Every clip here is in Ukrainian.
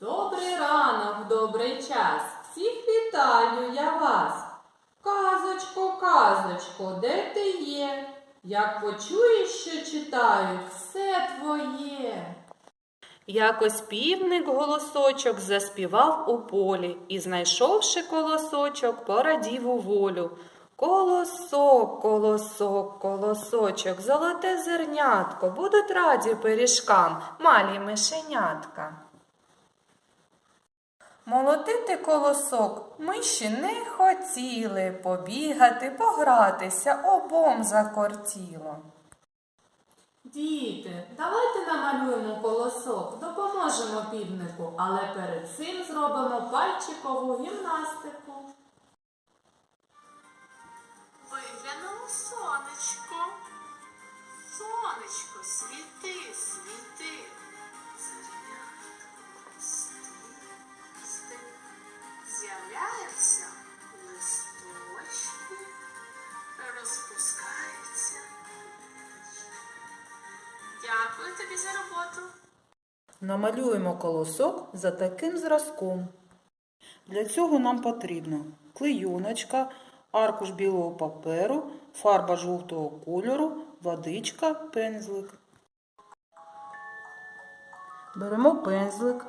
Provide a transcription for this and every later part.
Добрий ранок, добрий час. Всіх вітаю я вас. Казочко, казочко, де ти є? Як почуєш, що читають, все твоє. Якось півник голосочок заспівав у полі і, знайшовши колосочок, порадів у волю. Колосок, колосок, колосочок, золоте зернятко, будуть раді пиріжкам, малі мишенятка. Молотити колосок ми ще не хотіли побігати, погратися, обом закортіло. Діти, давайте намалюємо колосок, допоможемо півнику, але перед цим зробимо пальчикову гімнастику. Виглянуло сонечко. Сонечко, світи, світи. Дякую тобі за роботу. Намалюємо колосок за таким зразком. Для цього нам потрібно клейоночка, аркуш білого паперу, фарба жовтого кольору, водичка, пензлик. Беремо пензлик,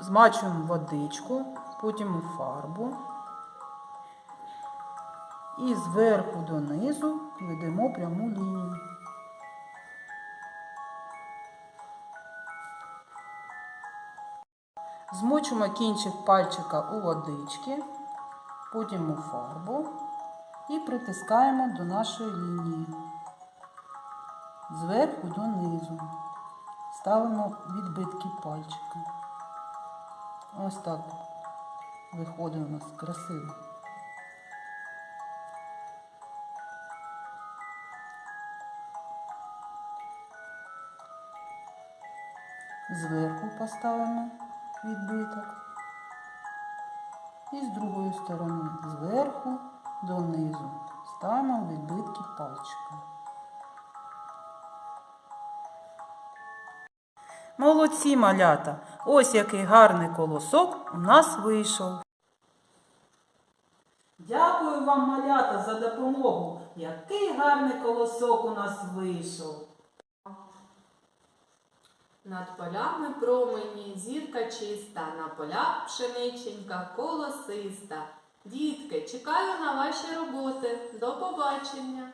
змачуємо водичку, потім фарбу і зверху донизу ведемо пряму лінію. Змочимо кінчик пальчика у водички, потім у фарбу і притискаємо до нашої лінії. Зверху донизу. Ставимо відбитки пальчика. Ось так виходить у нас красиво. Зверху поставимо відбиток. І з другої сторони зверху донизу ставимо відбитки пальчика. Молодці малята! Ось який гарний колосок у нас вийшов. Дякую вам, малята, за допомогу. Який гарний колосок у нас вийшов. Над полями промені, зірка чиста, на полях пшениченька, колосиста. Дітки, чекаю на ваші роботи. До побачення!